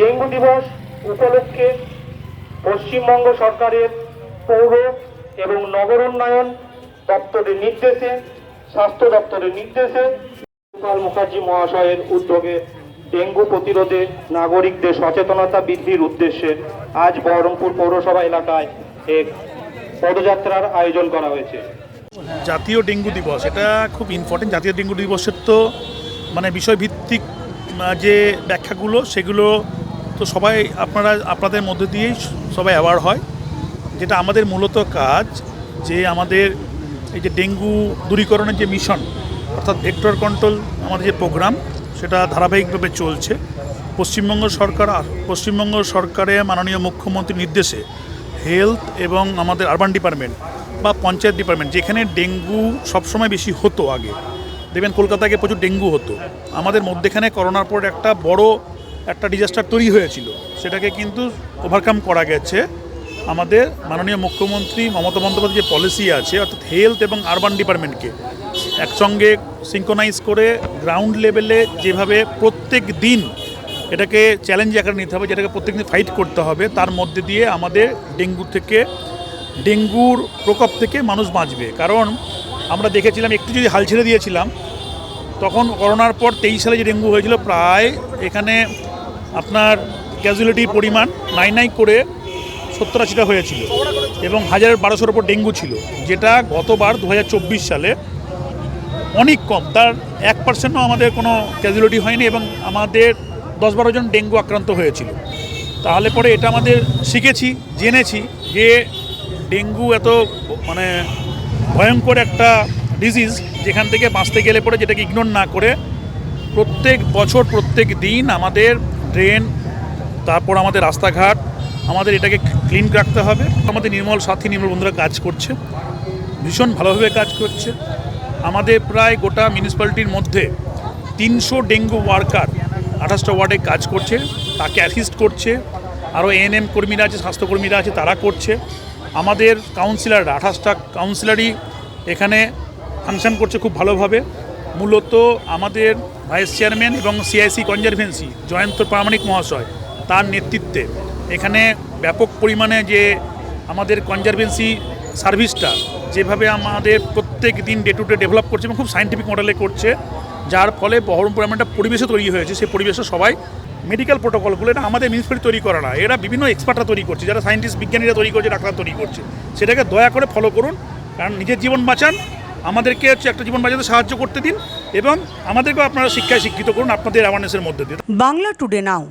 Dengue দিবস উপলক্ষে পশ্চিমবঙ্গ সরকারের পৌর এবং নগর উন্নয়ন দপ্তরের নির্দেশে, স্বাস্থ্য দপ্তরের নির্দেশে গোপাল মুখার্জি মহাশয়ের উদ্যোগে ডেঙ্গু প্রতিরোধে নাগরিকদের সচেতনতা বৃদ্ধির উদ্দেশ্যে আজ বহরমপুর পৌরসভা এলাকায় এক পদযাত্রার আয়োজন করা হয়েছে। জাতীয় ডেঙ্গু দিবস, এটা খুব ইম্পর্টেন্ট জাতীয় ডেঙ্গু দিবসের তো মানে বিষয়ভিত্তিক যে ব্যাখ্যাগুলো, সেগুলো তো সবাই আপনারা, আপনাদের মধ্যে দিয়েই সবাই অ্যাওয়ার হয়। যেটা আমাদের মূলত কাজ, যে আমাদের এই যে ডেঙ্গু দূরীকরণের যে মিশন অর্থাৎ ভেক্টর কন্ট্রোল আমাদের যে প্রোগ্রাম সেটা ধারাবাহিকভাবে চলছে। পশ্চিমবঙ্গ সরকার পশ্চিমবঙ্গ সরকারের মাননীয় মুখ্যমন্ত্রীর নির্দেশে হেলথ এবং আমাদের আরবান ডিপার্টমেন্ট বা পঞ্চায়েত ডিপার্টমেন্ট যেখানে ডেঙ্গু সবসময় বেশি হতো আগে। দেখবেন কলকাতাকে প্রচুর ডেঙ্গু হতো। আমাদের মধ্যেখানে করোনার পর একটা বড় একটা ডিজাস্টার তৈরি হয়েছিল। সেটাকে কিন্তু ওভারকাম করা গেছে। আমাদের মাননীয় মুখ্যমন্ত্রী মমতা বন্দ্যোপাধ্যায় যে পলিসি আছে, অর্থাৎ হেলথ এবং আরবান ডিপার্টমেন্টকে একসঙ্গে সিঙ্কোনাইজ করে গ্রাউন্ড লেভেলে যেভাবে প্রত্যেক দিন এটাকে চ্যালেঞ্জ আকারে নিতে হবে, যেটাকে প্রত্যেক দিন ফাইট করতে হবে, তার মধ্যে দিয়ে আমাদের ডেঙ্গু থেকে, ডেঙ্গুর প্রকোপ থেকে মানুষ বাঁচবে। কারণ আমরা দেখেছিলাম, একটু যদি হাল ছেড়ে দিয়েছিলাম, তখন করোনার পর তেইশ সালে যে ডেঙ্গু হয়েছিল, প্রায় এখানে আপনার ক্যাজুয়ালিটির পরিমাণ নাই নাই করে সত্তর আশিটা হয়েছিল এবং হাজারের বারোশোর ওপর ডেঙ্গু ছিল, যেটা গতবার দু হাজার চব্বিশ সালে অনেক কম। তার এক পার্সেন্টও আমাদের কোনো ক্যাজুয়ালিটি হয়নি এবং আমাদের দশ বারো জন ডেঙ্গু আক্রান্ত হয়েছিল। তাহলে পরে এটা আমাদের শিখেছি, জেনেছি যে ডেঙ্গু এত মানে ভয়ঙ্কর একটা ডিজিজ যেখান থেকে বাঁচতে গেলে পরে যেটাকে ইগনোর না করে প্রত্যেক বছর, প্রত্যেক দিন আমাদের ড্রেন, তারপর আমাদের রাস্তাঘাট, আমাদের এটাকে ক্লিন রাখতে হবে। আমাদের নির্মল সাথী, নির্মল বন্ধুরা কাজ করছে। ভীষণ ভালোভাবে কাজ করছে। আমাদের প্রায় গোটা মিউনিসিপ্যালিটির মধ্যে তিনশো ডেঙ্গু ওয়ার্কার আঠাশটা ওয়ার্ডে কাজ করছে। তাকে অ্যাসিস্ট করছে। আরও এএনএম কর্মীরা আছে, স্বাস্থ্যকর্মীরা আছে, তারা করছে। আমাদের কাউন্সিলররা আঠাশটা কাউন্সিলারই এখানে ফাংশন করছে খুব ভালোভাবে। মূলত আমাদের ভাইস চেয়ারম্যান এবং সিআইসি কনজারভেন্সি জয়ন্ত প্রামাণিক মহাশয় তার নেতৃত্বে এখানে ব্যাপক পরিমাণে যে আমাদের কনজারভেন্সি সার্ভিসটা যেভাবে আমাদের প্রত্যেক দিন ডে টু ডে ডেভেলপ করছে এবং খুব সাইন্টিফিক মডেলে করছে, যার ফলে বহরমপুর এমন একটা পরিবেশে তৈরি হয়েছে, সেই পরিবেশে সবাই মেডিকেল প্রোটোকলগুলো, এটা আমাদের মিউনিসিপ্যালিটি তৈরি করা না, এরা বিভিন্ন এক্সপার্টরা তৈরি করছে, যারা সায়েন্টিস্ট বিজ্ঞানীরা তৈরি করছে ডাক্তার তৈরি করছে, সেটাকে দয়া করে ফলো করুন, কারণ নিজের জীবন বাঁচান আমাদেরকে হচ্ছে একটা জীবন বাজাতে সাহায্য করতে দিন এবং আমাদেরকেও আপনারা শিক্ষায় শিক্ষিত করুন, আপনাদের অ্যাওয়ারনেসের মধ্যে দিয়ে বাংলা টুডে নাও